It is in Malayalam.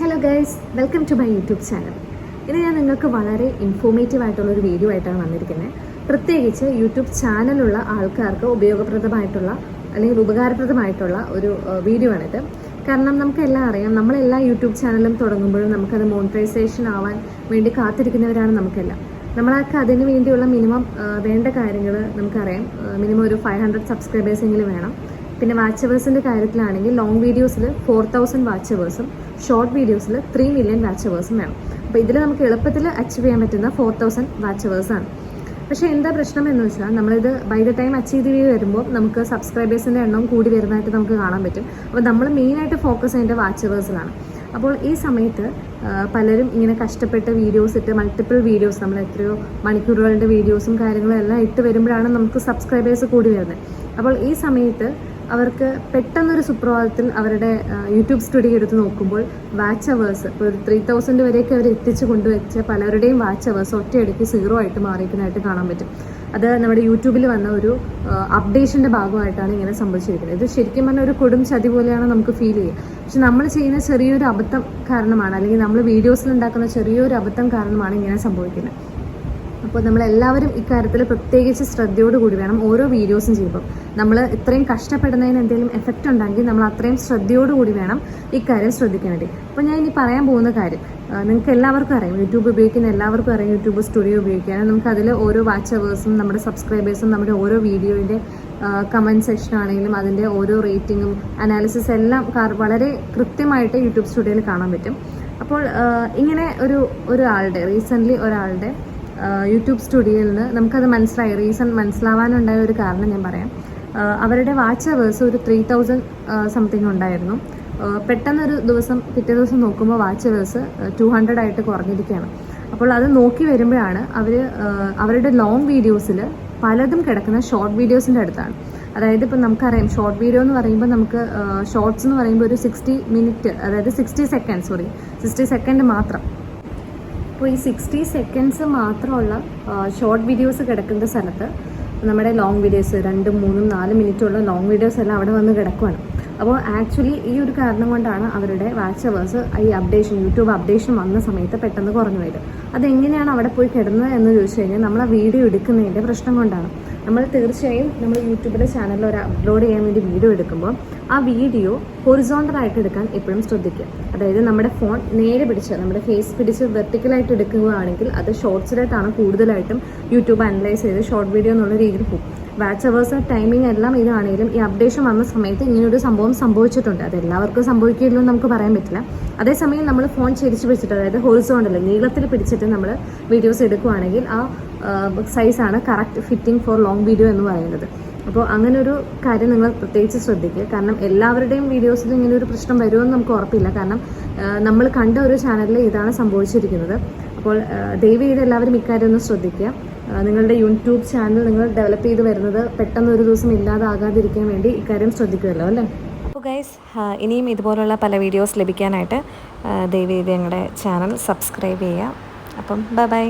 Hello guys welcome to my YouTube channel ഇന്ന് ഞാൻ നിങ്ങൾക്ക് വളരെ ഇൻഫോർമേറ്റീവ് ആയിട്ടുള്ള ഒരു വീഡിയോ ആയിട്ടാണ് വന്നിരിക്കുന്നത്. പ്രത്യേകിച്ച് യൂട്യൂബ് ചാനലുള്ള ആൾക്കാർക്ക് ഉപയോഗപ്രദമായിട്ടുള്ള അല്ലെങ്കിൽ ഉപകാരപ്രദമായിട്ടുള്ള ഒരു വീഡിയോ ആണിത്. കാരണം നമുക്കെല്ലാം അറിയാം നമ്മളെല്ലാ യൂട്യൂബ് ചാനലും തുടങ്ങുമ്പോഴും നമുക്കത് മോണിറ്റൈസേഷൻ ആവാൻ വേണ്ടി കാത്തിരിക്കുന്നവരാണ് നമുക്കെല്ലാം. നമ്മളൊക്കെ അതിന് വേണ്ടിയുള്ള മിനിമം വേണ്ട കാര്യങ്ങൾ നമുക്കറിയാം. മിനിമം ഒരു ഫൈവ് ഹൺഡ്രഡ് സബ്സ്ക്രൈബേഴ്സെങ്കിലും വേണം. പിന്നെ വാച്ച് അവേഴ്സിന്റെ കാര്യത്തിലാണെങ്കിൽ ലോങ് വീഡിയോസിൽ ഫോർ തൗസൻഡ് വാച്ച് അവേഴ്സും ഷോർട്ട് വീഡിയോസിൽ ത്രീ മില്യൺ വാച്ച് അവേഴ്സും വേണം. അപ്പോൾ ഇതിൽ നമുക്ക് എളുപ്പത്തിൽ അച്ചീവ് ചെയ്യാൻ പറ്റുന്ന ഫോർ തൗസൻഡ് വാച്ച് അവേഴ്സാണ് പക്ഷേ എന്താ പ്രശ്നം എന്ന് വെച്ചാൽ നമ്മളിത് ബൈ ദ ടൈം അച്ചീവ് ചെയ്ത് വരുമ്പോൾ നമുക്ക് സബ്സ്ക്രൈബേഴ്സിന്റെ എണ്ണം കൂടി വരുന്നതായിട്ട് നമുക്ക് കാണാൻ പറ്റും. അപ്പോൾ നമ്മൾ മെയിനായിട്ട് ഫോക്കസ് ചെയ്യേണ്ട വാച്ച് അവേഴ്സിലാണ് അപ്പോൾ ഈ സമയത്ത് പലരും ഇങ്ങനെ കഷ്ടപ്പെട്ട് വീഡിയോസ് ഇട്ട് മൾട്ടിപ്പിൾ വീഡിയോസ് നമ്മൾ എത്രയോ മണിക്കൂറുകളുടെ വീഡിയോസും കാര്യങ്ങളും എല്ലാം ഇട്ട് വരുമ്പോഴാണ് നമുക്ക് സബ്സ്ക്രൈബേഴ്സ് കൂടി വരുന്നത്. അപ്പോൾ ഈ സമയത്ത് അവർക്ക് പെട്ടെന്നൊരു സുപ്രഭാതത്തിൽ അവരുടെ യൂട്യൂബ് സ്റ്റുഡിയോ എടുത്ത് നോക്കുമ്പോൾ വാച്ച് അവേഴ്സ് ഇപ്പോൾ ഒരു ത്രീ തൗസൻഡ് വരെയൊക്കെ അവർ എത്തിച്ച് കൊണ്ടുവച്ച പലരുടെയും വാച്ച് അവേഴ്സ് ഒറ്റയടിക്ക് സീറോ ആയിട്ട് മാറിയിരിക്കുന്നതായിട്ട് കാണാൻ പറ്റും. അത് നമ്മുടെ യൂട്യൂബിൽ വന്ന ഒരു അപ്ഡേഷന്റെ ഭാഗമായിട്ടാണ് ഇങ്ങനെ സംഭവിച്ചിരിക്കുന്നത്. ഇത് ശരിക്കും പറഞ്ഞാൽ ഒരു കൊടും ചതി പോലെയാണ് നമുക്ക് ഫീൽ ചെയ്യുക. പക്ഷെ നമ്മൾ ചെയ്യുന്ന ചെറിയൊരു അബദ്ധം കാരണമാണ് അല്ലെങ്കിൽ നമ്മൾ വീഡിയോസിൽ ഉണ്ടാക്കുന്ന ചെറിയൊരു അബദ്ധം കാരണമാണ് ഇങ്ങനെ സംഭവിക്കുന്നത്. അപ്പോൾ നമ്മളെല്ലാവരും ഇക്കാര്യത്തിൽ പ്രത്യേകിച്ച് ശ്രദ്ധയോടുകൂടി വേണം ഓരോ വീഡിയോസും ചെയ്യുമ്പോൾ നമ്മൾ ഇത്രയും കഷ്ടപ്പെടുന്നതിന് എന്തെങ്കിലും എഫക്റ്റ് ഉണ്ടെങ്കിൽ നമ്മൾ അത്രയും ശ്രദ്ധയോടുകൂടി വേണം ഇക്കാര്യം ശ്രദ്ധിക്കാൻ വേണ്ടി. അപ്പോൾ ഞാൻ ഇനി പറയാൻ പോകുന്ന കാര്യം നിങ്ങൾക്ക് എല്ലാവർക്കും അറിയാം യൂട്യൂബ് ഉപയോഗിക്കുന്ന എല്ലാവർക്കും അറിയാം യൂട്യൂബ് സ്റ്റുഡിയോ ഉപയോഗിക്കാനും നമുക്ക് അതിൽ ഓരോ വാച്ച് അവേഴ്സും നമ്മുടെ സബ്സ്ക്രൈബേഴ്സും നമ്മുടെ ഓരോ വീഡിയോയുടെ കമന്റ് സെക്ഷൻ ആണെങ്കിലും അതിന്റെ ഓരോ റേറ്റിങ്ങും അനാലിസിസ് എല്ലാം വളരെ കൃത്യമായിട്ട് യൂട്യൂബ് സ്റ്റുഡിയോയിൽ കാണാൻ പറ്റും. അപ്പോൾ ഇങ്ങനെ ഒരു ഒരാളുടെ റീസെന്റ്ലി ഒരാളുടെ യൂട്യൂബ് സ്റ്റുഡിയോയിൽ നിന്ന് നമുക്കത് മനസ്സിലായി. റീസൺ മനസ്സിലാവാനുണ്ടായ ഒരു കാരണം ഞാൻ പറയാം. അവരുടെ വാച്ച് അവേഴ്സ് ഒരു ത്രീ തൗസൻഡ് സംതിങ് ഉണ്ടായിരുന്നു. പെട്ടെന്നൊരു ദിവസം പിറ്റേ ദിവസം നോക്കുമ്പോൾ വാച്ച് അവേഴ്സ് ടു ഹൺഡ്രഡ് ആയിട്ട് കുറഞ്ഞിരിക്കുകയാണ്. അപ്പോൾ അത് നോക്കി വരുമ്പോഴാണ് അവർ അവരുടെ ലോങ് വീഡിയോസിൽ പലതും കിടക്കുന്ന ഷോർട്ട് വീഡിയോസിന്റെ അടുത്താണ്. അതായത് ഇപ്പം നമുക്കറിയാം ഷോർട്ട് വീഡിയോ എന്ന് പറയുമ്പോൾ നമുക്ക് ഷോർട്സ് എന്ന് പറയുമ്പോൾ ഒരു സിക്സ്റ്റി മിനിറ്റ് അതായത് sixty second sorry sixty second മാത്രം. അപ്പോൾ ഈ സിക്സ്റ്റി സെക്കൻഡ്സ് മാത്രമുള്ള ഷോർട്ട് വീഡിയോസ് കിടക്കുന്ന സ്ഥലത്ത് നമ്മുടെ ലോങ് വീഡിയോസ് രണ്ടും മൂന്നും നാലും മിനിറ്റുള്ള ലോങ് വീഡിയോസ് എല്ലാം അവിടെ വന്ന് കിടക്കുവാണ്. അപ്പോൾ ആക്ച്വലി ഈ ഒരു കാരണം കൊണ്ടാണ് അവരുടെ വാച്ച് അവേഴ്സ് ഈ അപ്ഡേഷൻ യൂട്യൂബ് അപ്ഡേഷൻ വന്ന സമയത്ത് പെട്ടെന്ന് കുറഞ്ഞു പോയത്. അതെങ്ങനെയാണ് അവിടെ പോയി കിടന്നത് എന്ന് ചോദിച്ചു കഴിഞ്ഞാൽ നമ്മൾ ആ വീഡിയോ എടുക്കുന്നതിന്റെ പ്രശ്നം കൊണ്ടാണ്. നമ്മൾ തീർച്ചയായും നമ്മൾ യൂട്യൂബിലെ ചാനലിൽ ഒരു അപ്ലോഡ് ചെയ്യാൻ വേണ്ടി വീഡിയോ എടുക്കുമ്പോൾ ആ വീഡിയോ ഹൊറിസോണ്ടൽ ആയിട്ട് എടുക്കാൻ എപ്പോഴും ശ്രദ്ധിക്കുക. അതായത് നമ്മുടെ ഫോൺ നേരെ പിടിച്ച് നമ്മുടെ ഫേസ് പിടിച്ച് വെർട്ടിക്കലായിട്ട് എടുക്കുകയാണെങ്കിൽ അത് ഷോർട്സിലായിട്ടാണ് കൂടുതലായിട്ടും യൂട്യൂബ് അനലൈസ് ചെയ്ത് ഷോർട്ട് വീഡിയോ എന്നുള്ള രീതിയിൽ പോകും. വാച്ച് ടൈമിംഗ് എല്ലാം ഇതാണെങ്കിലും ഈ അപ്ഡേഷൻ വന്ന സമയത്ത് ഇങ്ങനൊരു സംഭവം സംഭവിച്ചിട്ടുണ്ട്. അത് എല്ലാവർക്കും സംഭവിക്കില്ലെന്ന് നമുക്ക് പറയാൻ പറ്റില്ല. അതേസമയം നമ്മൾ ഫോൺ ചിരിച്ചു പിടിച്ചിട്ട് അതായത് ഹൊറിസോണ്ടൽ നീളത്തിൽ പിടിച്ചിട്ട് നമ്മൾ വീഡിയോസ് എടുക്കുകയാണെങ്കിൽ ആ സൈസാണ് correct fitting for long video എന്ന് പറയുന്നത്. അപ്പോൾ അങ്ങനെ ഒരു കാര്യം നിങ്ങൾ പ്രത്യേകിച്ച് ശ്രദ്ധിക്കുക. കാരണം എല്ലാവരുടെയും വീഡിയോസിൽ ഇങ്ങനെ ഒരു പ്രശ്നം വരുമെന്ന് നമുക്ക് ഉറപ്പില്ല. കാരണം നമ്മൾ കണ്ട ഒരു ചാനലിൽ ഇതാണ് സംഭവിച്ചിരിക്കുന്നത്. അപ്പോൾ ദയവ് ചെയ്ത് എല്ലാവരും ഇക്കാര്യം ഒന്ന് ശ്രദ്ധിക്കുക. നിങ്ങളുടെ യൂട്യൂബ് ചാനൽ നിങ്ങൾ ഡെവലപ്പ് ചെയ്ത് വരുന്നത് പെട്ടെന്ന് ഒരു ദിവസം ഇല്ലാതാകാതിരിക്കാൻ വേണ്ടി ഇക്കാര്യം ശ്രദ്ധിക്കുമല്ലോ അല്ലേ? അപ്പോൾ ഗൈസ് ഇനിയും ഇതുപോലുള്ള പല വീഡിയോസ് ലഭിക്കാനായിട്ട് ദയവ് ചെയ്ത് ഞങ്ങളുടെ ചാനൽ സബ്സ്ക്രൈബ് ചെയ്യുക. അപ്പം ബൈ ബൈ